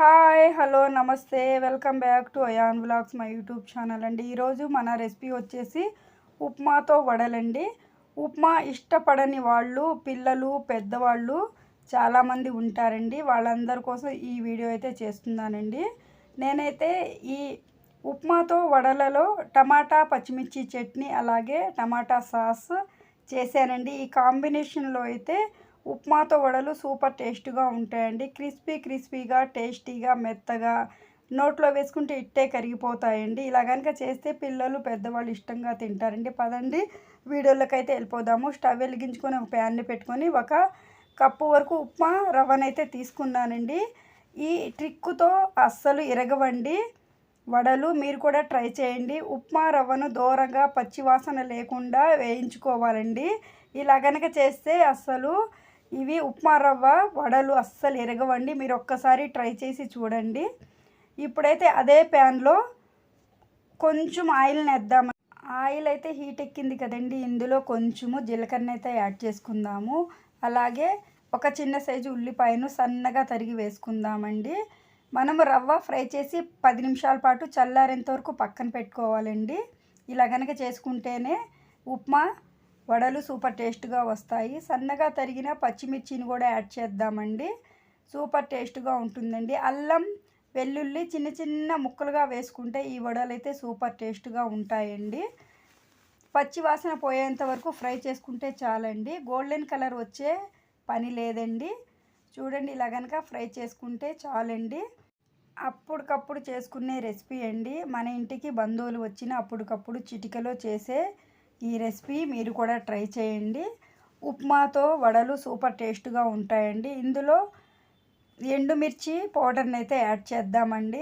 Hi hello నమస్తే. Welcome back to Ayaan vlogs my YouTube channel అండి. ఈరోజు మన రెసిపీ వచ్చేసి ఉప్మాతో వడలండి. ఉప్మా ఇష్టపడని వాళ్ళు పిల్లలు పెద్దవాళ్ళు చాలామంది ఉంటారండి. వాళ్ళందరి కోసం ఈ వీడియో అయితే చేస్తున్నానండి. నేనైతే ఈ ఉప్మాతో వడలలో టమాటా పచ్చిమిర్చి చట్నీ అలాగే టమాటా సాస్ చేశానండి. ఈ కాంబినేషన్లో అయితే ఉప్మాతో వడలు సూపర్ టేస్ట్గా ఉంటాయండి. క్రిస్పీ క్రిస్పీగా టేస్టీగా మెత్తగా నోట్లో వేసుకుంటే ఇట్టే కరిగిపోతాయండి. ఇలా కనుక చేస్తే పిల్లలు పెద్దవాళ్ళు ఇష్టంగా తింటారండి. పదండి వీడియోలోకి అయితే వెళ్ళిపోదాము. స్టవ్ వెలిగించుకొని ఒక ప్యాన్ని పెట్టుకొని ఒక కప్పు వరకు ఉప్మా రవ్వనైతే తీసుకున్నానండి. ఈ ట్రిక్కుతో అస్సలు ఇరగవండి. వడలు మీరు కూడా ట్రై చేయండి. ఉప్మా రవ్వను దూరంగా పచ్చివాసన లేకుండా వేయించుకోవాలండి. ఇలా కనుక చేస్తే అస్సలు ఇవి ఉప్మా రవ్వ వడలు అస్సలు ఎరగవండి. మీరు ఒక్కసారి ట్రై చేసి చూడండి. ఇప్పుడైతే అదే ప్యాన్లో కొంచెం ఆయిల్ని వేద్దాం ఆయిల్ అయితే హీట్ ఎక్కింది కదండి. ఇందులో కొంచెము జీలకర్ర అయితే యాడ్ చేసుకుందాము. అలాగే ఒక చిన్న సైజు ఉల్లిపాయను సన్నగా తరిగి వేసుకుందామండి. మనము రవ్వ ఫ్రై చేసి పది నిమిషాల పాటు చల్లారేంత వరకు పక్కన పెట్టుకోవాలండి. ఇలా కనుక చేసుకుంటేనే ఉప్మా వడలు సూపర్ టేస్ట్గా వస్తాయి. సన్నగా తరిగిన పచ్చిమిర్చిని కూడా యాడ్ చేద్దామండి. సూపర్ టేస్ట్గా ఉంటుందండి. అల్లం వెల్లుల్లి చిన్న చిన్న ముక్కలుగా వేసుకుంటే ఈ వడలు అయితే సూపర్ టేస్ట్గా ఉంటాయండి. పచ్చి వాసన పోయేంత వరకు ఫ్రై చేసుకుంటే చాలండి. గోల్డెన్ కలర్ వచ్చే పని లేదండి. చూడండి ఇలా కనుక ఫ్రై చేసుకుంటే చాలండి. అప్పటికప్పుడు చేసుకునే రెసిపీ అండి. మన ఇంటికి బంధువులు వచ్చిన అప్పటికప్పుడు చిటికలో చేసే ఈ రెసిపీ మీరు కూడా ట్రై చేయండి. ఉప్మాతో వడలు సూపర్ టేస్ట్గా ఉంటాయండి. ఇందులో ఎండుమిర్చి పౌడర్ని అయితే యాడ్ చేద్దామండి.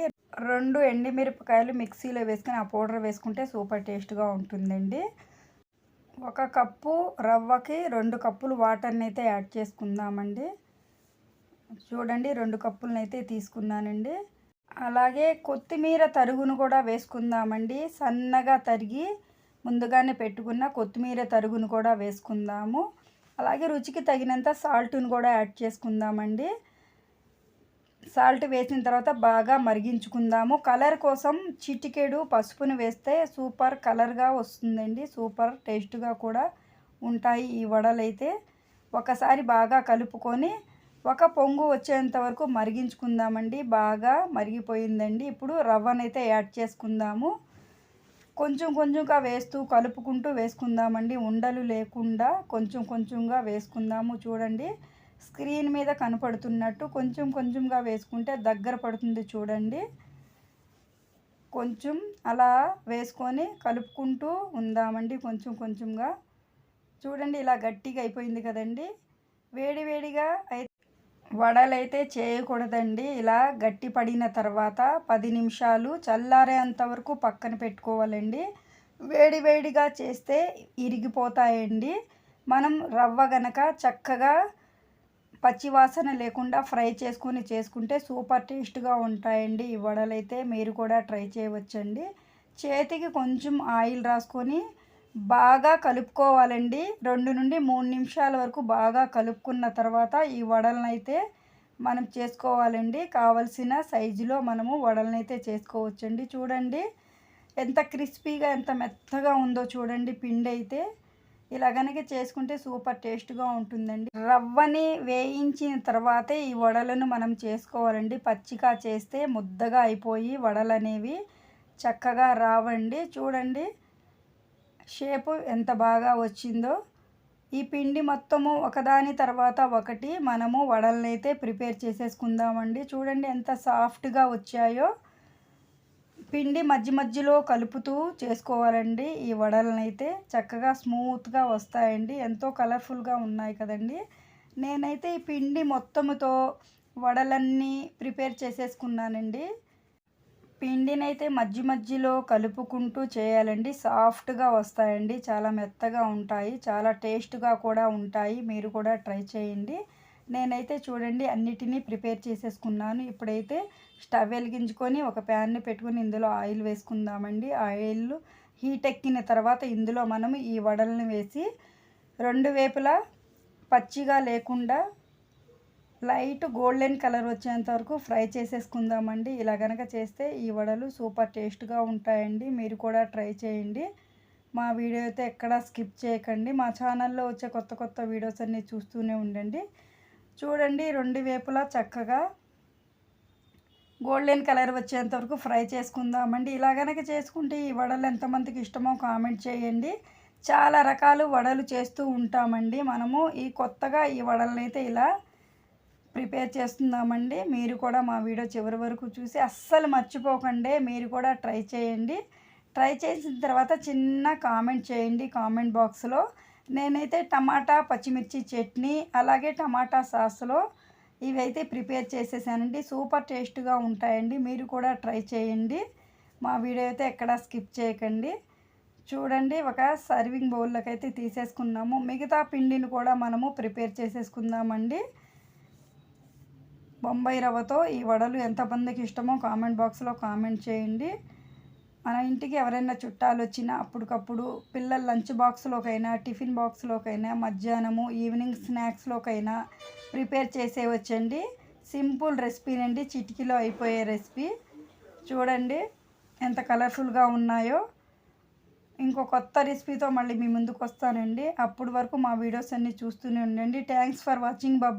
రెండు ఎండుమిరపకాయలు మిక్సీలో వేసుకుని ఆ పౌడర్ వేసుకుంటే సూపర్ టేస్ట్గా ఉంటుందండి. ఒక కప్పు రవ్వకి రెండు కప్పులు వాటర్ని అయితే యాడ్ చేసుకుందామండి. చూడండి రెండు కప్పులనైతే తీసుకున్నానండి. అలాగే కొత్తిమీర తరుగును కూడా వేసుకుందామండి. సన్నగా తరిగి ముందుగానే పెట్టుకున్న కొత్తిమీర తరుగును కూడా వేసుకుందాము. అలాగే రుచికి తగినంత సాల్ట్ను కూడా యాడ్ చేసుకుందామండి. సాల్ట్ వేసిన తర్వాత బాగా మరిగించుకుందాము. కలర్ కోసం చిటికెడు పసుపును వేస్తే సూపర్ కలర్గా వస్తుందండి. సూపర్ టేస్ట్గా కూడా ఉంటాయి ఈ వడలైతే. ఒకసారి బాగా కలుపుకొని ఒక పొంగు వచ్చేంత వరకు మరిగించుకుందామండి. బాగా మరిగిపోయిందండి. ఇప్పుడు రవ్వనైతే యాడ్ చేసుకుందాము. కొంచెం కొంచెంగా వేస్తూ కలుపుకుంటూ వేసుకుందామండి. ఉండలు లేకుండా కొంచెం కొంచెంగా వేసుకుందాము. చూడండి స్క్రీన్ మీద కనపడుతున్నట్టు కొంచెం కొంచెంగా వేసుకుంటే దగ్గర పడుతుంది చూడండి. కొంచెం అలా వేసుకొని కలుపుకుంటూ ఉందామండి కొంచెం కొంచెంగా. చూడండి ఇలా గట్టిగా అయిపోయింది కదండి. వేడి వేడిగా అయితే వడలైతే చేయకూడదండి. ఇలా గట్టి పడిన తర్వాత పది నిమిషాలు చల్లారేంత వరకు పక్కన పెట్టుకోవాలండి. వేడి వేడిగా చేస్తే ఇరిగిపోతాయండి. మనం రవ్వ గనక చక్కగా పచ్చివాసన లేకుండా ఫ్రై చేసుకొని చేసుకుంటే సూపర్ టేస్ట్గా ఉంటాయండి. ఈ వడలైతే మీరు కూడా ట్రై చేయవచ్చండి. చేతికి కొంచెం ఆయిల్ రాసుకొని బాగా కలుపుకోవాలండి. రెండు నుండి మూడు నిమిషాల వరకు బాగా కలుపుకున్న తర్వాత ఈ వడలనైతే మనం చేసుకోవాలండి. కావలసిన సైజులో మనము వడలనైతే చేసుకోవచ్చండి. చూడండి ఎంత క్రిస్పీగా ఎంత మెత్తగా ఉందో చూడండి పిండి అయితే ఇలా కనుక చేసుకుంటే సూపర్ టేస్ట్గా ఉంటుందండి. రవ్వని వేయించిన తర్వాతే ఈ వడలను మనం చేసుకోవాలండి. పచ్చిగా చేస్తే ముద్దగా అయిపోయి వడలు అనేవి చక్కగా రావండి. చూడండి షేపు ఎంత బాగా వచ్చిందో ఈ పిండి మొత్తము ఒకదాని తర్వాత ఒకటి మనము వడలనైతే ప్రిపేర్ చేసేసుకుందామండి. చూడండి ఎంత సాఫ్ట్గా వచ్చాయో. పిండి మధ్య మధ్యలో కలుపుతూ చేసుకోవాలండి ఈ వడలనైతే చక్కగా స్మూత్గా వస్తాయండి. ఎంతో కలర్ఫుల్గా ఉన్నాయి కదండి. నేనైతే ఈ పిండి మొత్తముతో వడలన్నీ ప్రిపేర్ చేసేసుకున్నానండి. పిండినైతే మధ్య మధ్యలో కలుపుకుంటూ చేయాలండి. సాఫ్ట్గా వస్తాయండి. చాలా మెత్తగా ఉంటాయి. చాలా టేస్ట్గా కూడా ఉంటాయి. మీరు కూడా ట్రై చేయండి. నేనైతే చూడండి అన్నిటినీ ప్రిపేర్ చేసేసుకున్నాను. ఇప్పుడైతే స్టవ్ వెలిగించుకొని ఒక ప్యాన్ని పెట్టుకుని ఇందులో ఆయిల్ వేసుకుందామండి. ఆయిల్ హీట్ ఎక్కిన తర్వాత ఇందులో మనం ఈ వడలను వేసి రెండు వేపులా పచ్చిగా లేకుండా లైట్ గోల్డెన్ కలర్ వచ్చేంత వరకు ఫ్రై చేసేసుకుందామండి. ఇలా కనుక చేస్తే ఈ వడలు సూపర్ టేస్ట్గా ఉంటాయండి. మీరు కూడా ట్రై చేయండి. మా వీడియో అయితే ఎక్కడా స్కిప్ చేయకండి. మా ఛానల్లో వచ్చే కొత్త కొత్త వీడియోస్ అన్నీ చూస్తూనే ఉండండి. చూడండి రెండు వేపులా చక్కగా గోల్డెన్ కలర్ వచ్చేంత వరకు ఫ్రై చేసుకుందామండి. ఇలా కనుక చేసుకుంటే ఈ వడలు ఎంతమందికి ఇష్టమో కామెంట్ చేయండి. చాలా రకాలు వడలు చేస్తూ ఉంటామండి మనము. ఈ కొత్తగా ఈ వడలనైతే అయితే ఇలా ప్రిపేర్ చేస్తున్నామండి. మీరు కూడా మా వీడియో చివరి వరకు చూసి అస్సలు మర్చిపోకండి. మీరు కూడా ట్రై చేయండి. ట్రై చేసిన తర్వాత చిన్న కామెంట్ చేయండి కామెంట్ బాక్స్లో. నేనైతే టమాటా పచ్చిమిర్చి చట్నీ అలాగే టమాటా సాస్లో ఇవైతే ప్రిపేర్ చేసేసానండి. సూపర్ టేస్ట్గా ఉంటాయండి. మీరు కూడా ట్రై చేయండి. మా వీడియో అయితే ఎక్కడా స్కిప్ చేయకండి. చూడండి ఒక సర్వింగ్ బౌల్లోకి అయితే తీసేసుకున్నాము. మిగతా పిండిని కూడా మనము ప్రిపేర్ చేసేసుకుందామండి. బొంబాయి రవ్వతో ఈ వడలు ఎంతమందికి ఇష్టమో కామెంట్ బాక్స్లో కామెంట్ చేయండి. మన ఇంటికి ఎవరైనా చుట్టాలు వచ్చినా అప్పటికప్పుడు పిల్లల లంచ్ బాక్స్లోకైనా టిఫిన్ బాక్స్లోకైనా మధ్యాహ్నము ఈవినింగ్ స్నాక్స్లోకైనా ప్రిపేర్ చేసేవచ్చండి. సింపుల్ రెసిపీనండి చిటికీలో అయిపోయే రెసిపీ. చూడండి ఎంత కలర్ఫుల్గా ఉన్నాయో. ఇంకో కొత్త రెసిపీతో మళ్ళీ మీ ముందుకు వస్తానండి అప్పటి వరకు మా వీడియోస్ అన్నీ చూస్తూనే ఉండండి. Thanks for watching. బాబా